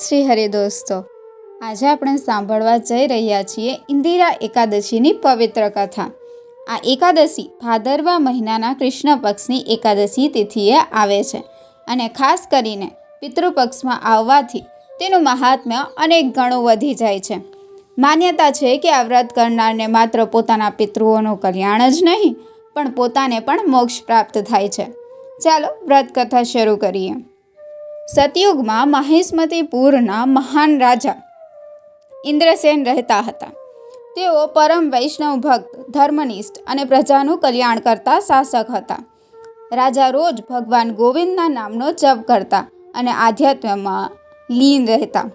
શ્રી હરે દોસ્તો. આજે આપણે સાંભળવા જઈ રહ્યા છીએ ઇન્દિરા એકાદશીની પવિત્ર કથા. આ એકાદશી ભાદરવા મહિનાના કૃષ્ણ પક્ષની એકાદશી તિથિએ આવે છે અને ખાસ કરીને પિતૃપક્ષમાં આવવાથી તેનું મહાત્મ્ય અનેક ગણું વધી જાય છે. માન્યતા છે કે આ વ્રત કરનારને માત્ર પોતાના પિતૃઓનું કલ્યાણ જ નહીં, પણ પોતાને પણ મોક્ષ પ્રાપ્ત થાય છે. ચાલો વ્રત કથા શરૂ કરીએ. સતયુગમાં મહેશમતીપુરના મહાન રાજા ઇન્દ્રસેન રહેતા હતા. તેઓ પરમ વૈષ્ણવ ભક્ત, ધર્મનિષ્ઠ અને પ્રજાનું કલ્યાણ કરતા શાસક હતા. રાજા રોજ ભગવાન ગોવિંદના નામનો જપ કરતા અને આધ્યાત્મમાં લીન રહેતા.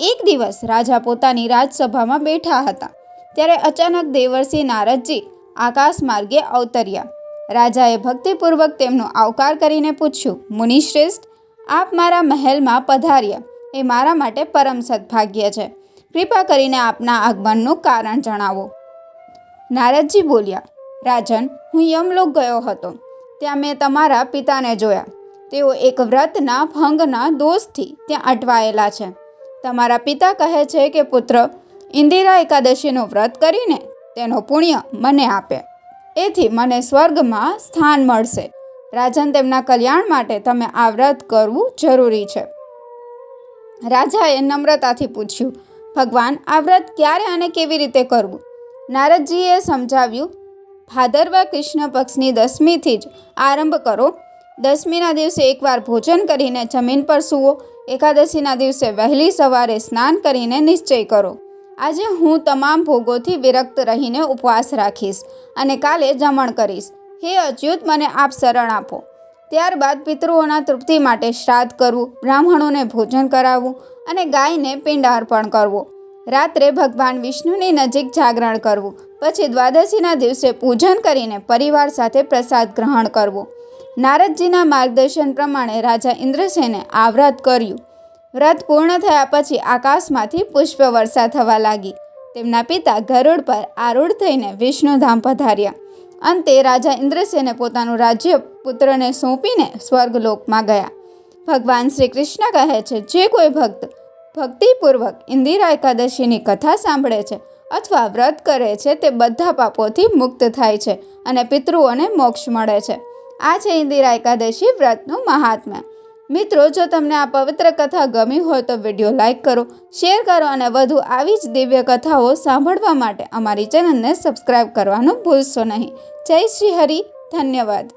એક દિવસ રાજા પોતાની રાજસભામાં બેઠા હતા. ત્યારે અચાનક દેવર્ષિ નારદજી આકાશ માર્ગે અવતર્યા. રાજાએ ભક્તિપૂર્વક તેમનો આવકાર કરીને પૂછ્યું, મુનિશ્રેષ્ઠ આપ મારા મહેલમાં પધાર્યા. એ મારા માટે પરમ સદભાગ્ય છે. કૃપા કરીને આપના આગમનનું કારણ જણાવો. નારદજી બોલ્યા, રાજન, હું યમલોક ગયો હતો. ત્યાં મેં તમારા પિતાને જોયા. તેઓ એક વ્રતના, ભંગના દોષથી ત્યાં અટવાયેલા છે. તમારા પિતા કહે છે કે, પુત્ર, ઇન્દિરા એકાદશીનું વ્રત કરીને તેનો પુણ્ય મને આપે. એથી મને સ્વર્ગમાં સ્થાન મળશે. રાજન તેમના કલ્યાણ માટે તમે આ વ્રત કરવું જરૂરી છે. રાજાએ નમ્રતાથી પૂછ્યું, ભગવાન, આ વ્રત ક્યારે અને કેવી રીતે કરવું? નારદજીએ સમજાવ્યું, ભાદરવા કૃષ્ણ પક્ષની દસમીથી જ આરંભ કરો. દસમીના દિવસે એકવાર ભોજન કરીને જમીન પર સૂવો. એકાદશીના દિવસે વહેલી સવારે સ્નાન કરીને નિશ્ચય કરો. આજે હું તમામ ભોગોથી વિરક્ત રહીને ઉપવાસ રાખીશ અને કાલે જમણ કરીશ. હે અચ્યુત, મને આપ શરણ આપો. ત્યારબાદ પિતૃઓના તૃપ્તિ માટે શ્રાદ્ધ કરવું, બ્રાહ્મણોને ભોજન કરાવવું અને ગાયને પિંડ અર્પણ કરવો. રાત્રે ભગવાન વિષ્ણુની નજીક જાગરણ કરવું. પછી દ્વાદશીના દિવસે પૂજન કરીને પરિવાર સાથે પ્રસાદ ગ્રહણ કરવો. નારદજીના માર્ગદર્શન પ્રમાણે રાજા ઇન્દ્રસેને આ વ્રત કર્યું. વ્રત પૂર્ણ થયા પછી આકાશમાંથી પુષ્પ વર્ષા થવા લાગી. તેમના પિતા ગરુડ પર આરૂઢ થઈને વિષ્ણુધામ પધાર્યા. અંતે રાજા ઇન્દ્રસેને પોતાનું રાજ્ય પુત્રને સોંપીને સ્વર્ગલોકમાં ગયા. ભગવાન શ્રી કૃષ્ણ કહે છે, જે કોઈ ભક્ત ભક્તિપૂર્વક ઇન્દિરા એકાદશીની કથા સાંભળે છે અથવા વ્રત કરે છે, તે બધા પાપોથી મુક્ત થાય છે અને પિતૃઓને મોક્ષ મળે છે. આ છે ઇન્દિરા એકાદશી વ્રતનું મહાત્મ્ય. મિત્રો, જો તમને આ પવિત્ર કથા ગમી હોય તો વીડિયો લાઇક કરો, શેર કરો અને વધુ આવી જ દિવ્ય કથાઓ સાંભળવા માટે અમારી ચેનલને સબસ્ક્રાઈબ કરવાનું ભૂલશો નહીં. જય શ્રી હરિ. ધન્યવાદ.